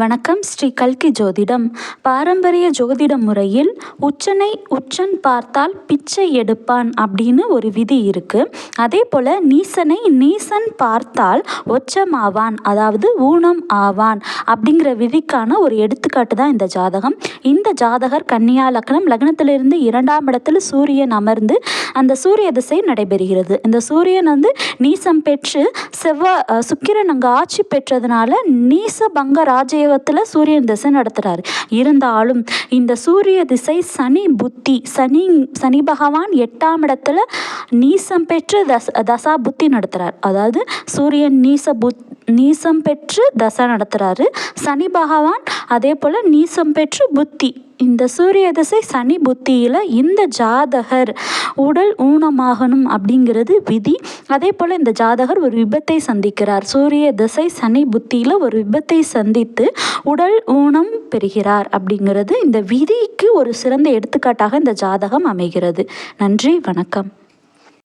வணக்கம் ஸ்ரீ கல்கி ஜோதிடம். பாரம்பரிய ஜோதிட முறையில் உச்சனை உச்சன் பார்த்தால் பிச்சை எடுப்பான் அப்படின்னு ஒரு விதி இருக்கு. அதே போல் நீசனை நீசன் பார்த்தால் ஒச்சமாவான் அதாவது ஊனம் ஆவான் அப்படிங்கிற விதிக்கான ஒரு எடுத்துக்காட்டு தான் இந்த ஜாதகம். இந்த ஜாதகர் கன்னியா லக்னம் லக்னத்திலிருந்து இரண்டாம் இடத்துல சூரியன் அமர்ந்து அந்த சூரிய திசை நடைபெறுகிறது. இந்த சூரியன் வந்து நீசம் பெற்று செவ்வாய் சுக்கிரன் அங்கே ஆட்சி பெற்றதுனால நீச பங்க ராஜய தெய்வத்தில் சூரியன் திசை நடத்துகிறாரு இருந்தாலும் இந்த சூரிய திசை சனி புத்தி சனி சனி பகவான் எட்டாம் இடத்துல நீசம் பெற்று தச தசா புத்தி நடத்துகிறார் அதாவது சூரியன் நீச புத் நீசம் பெற்று தசை நடத்துகிறாரு சனி பகவான் அதே போல் நீசம் பெற்று புத்தி. இந்த சூரிய திசை சனி புத்தியில் இந்த ஜாதகர் உடல் ஊனமாகணும் அப்படிங்கிறது விதி. அதே போல் இந்த ஜாதகர் ஒரு விபத்தை சந்திக்கிறார். சூரிய திசை சனி புத்தியில் ஒரு விபத்தை சந்தித்து உடல் ஊனம் பெறுகிறார் அப்படிங்கிறது இந்த விதிக்கு ஒரு சிறந்த எடுத்துக்காட்டாக இந்த ஜாதகம் அமைகிறது. நன்றி வணக்கம்.